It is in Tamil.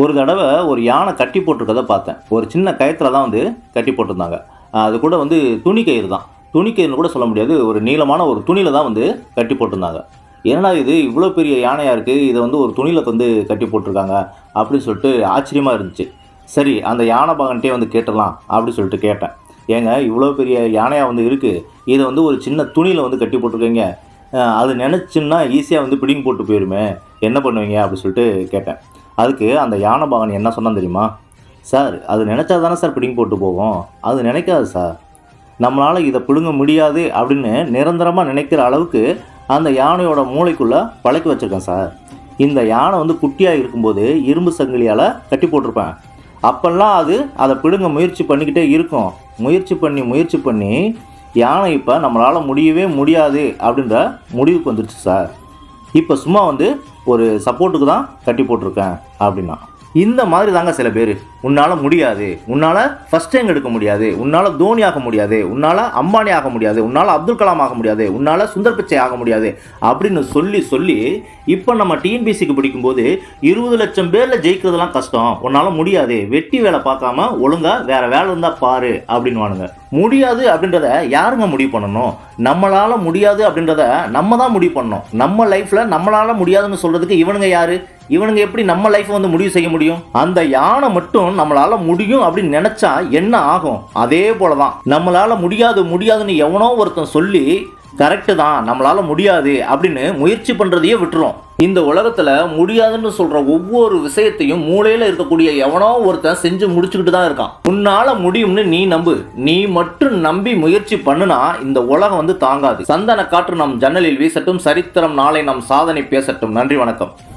ஒரு தடவை ஒரு யானை கட்டி போட்டிருக்கதை பார்த்தேன். ஒரு சின்ன கயத்தில் தான் வந்து கட்டி போட்டிருந்தாங்க. அது கூட வந்து துணி கயிறு தான். துணி கயிறுன்னு கூட சொல்ல முடியாது. ஒரு நீளமான ஒரு துணியில் தான் வந்து கட்டி போட்டிருந்தாங்க. என்னடா இது? இவ்வளோ பெரிய யானையாக இருக்குது இதை வந்து ஒரு துணியில் வந்து கட்டி போட்டிருக்காங்க அப்படின்னு சொல்லிட்டு ஆச்சரியமாக இருந்துச்சு. சரி அந்த யானை பாகன்ட்டே வந்து கேட்டுடலாம் அப்படின்னு சொல்லிட்டு கேட்டேன். ஏங்க இவ்வளோ பெரிய யானையாக வந்து இருக்குது இதை வந்து ஒரு சின்ன துணியில் வந்து கட்டி போட்டிருக்கீங்க. அது நினச்சின்னா ஈஸியாக வந்து பிடிங்கி போட்டு போயிருமே. என்ன பண்ணுவீங்க? அப்படின்னு சொல்லிட்டு கேட்டேன். அதுக்கு அந்த யானை பாகன் என்ன சொன்னான் தெரியுமா? சார் அது நினச்சா தானே சார் பிடிங் போட்டு போகும்? அது நினைக்காது சார். நம்மளால் இதை பிடுங்க முடியாது அப்படின்னு நிரந்தரமாக நினைக்கிற அளவுக்கு அந்த யானையோட மூளைக்குள்ளே பழக்கி வச்சுருக்கேன் சார். இந்த யானை வந்து குட்டியாக இருக்கும்போது இரும்பு சங்கிலியால் கட்டி போட்டிருப்பேன். அப்போல்லாம் அது அதை பிடுங்க முயற்சி பண்ணிக்கிட்டே இருக்கும். முயற்சி பண்ணி முயற்சி பண்ணி யானை இப்போ நம்மளால் முடியவே முடியாது அப்படின்ற முடிவுக்கு வந்துருச்சு சார். இப்போ சும்மா வந்து ஒரு சப்போர்ட்டுக்கு தான் கட்டி போட்டிருக்கேன் அப்படின்னா. இந்த மாதிரி தாங்க சில பேர். உன்னால் முடியாது. உன்னால் ஃபஸ்ட் ரேங்க் எடுக்க முடியாது. உன்னால் தோனி ஆக முடியாது. உன்னால் அம்பானி ஆக முடியாது. உன்னால் அப்துல் கலாம் ஆக முடியாது. உன்னால் சுந்தர் பிச்சை ஆக முடியாது. அப்படின்னு சொல்லி சொல்லி இப்போ நம்ம டிஎன்பிசிக்கு படிக்கும்போது இருபது லட்சம் பேரில் ஜெயிக்கிறதுலாம் கஷ்டம். உன்னால் முடியாது. வெட்டி வேலை பார்க்காம ஒழுங்காக வேறு வேலை இருந்தால் பாரு அப்படின்வானுங்க முடியாது அப்படின்றத யாருங்க முடிவு பண்ணணும்? நம்மளால் முடியாது அப்படின்றத நம்ம தான் முடிவு பண்ணணும். நம்ம லைஃப்பில் நம்மளால் முடியாதுன்னு சொல்கிறதுக்கு இவனுங்க யார்? இவனுங்க எப்படி நம்ம லைஃப்பை வந்து முடிவு செய்ய முடியும்? அந்த யானை மட்டும் நம்மளால முடியும் அப்படின்னு நினைச்சா என்ன ஆகும்? அதே போலதான். நம்மளால முடியாது முடியாதுன்னு எவனோ ஒருத்தன் சொல்லி கரெக்டு தான் நம்மளால முடியாது அப்படின்னு முயற்சி பண்றதையே விட்டுரும். இந்த உலகத்துல முடியாதுன்னு சொல்ற ஒவ்வொரு விஷயத்தையும் மூளையில இருக்கக்கூடிய எவனோ ஒருத்தன் செஞ்சு முடிச்சுக்கிட்டு தான் இருக்கான். உன்னால முடியும்னு நீ நம்பு. நீ மட்டும் நம்பி முயற்சி பண்ணுனா இந்த உலகம் வந்து தாங்காது. சந்தன காற்று நம் ஜன்னலில் வீசட்டும் சரித்திரம் நாளை நம் சாதனை பேசட்டும். நன்றி வணக்கம்.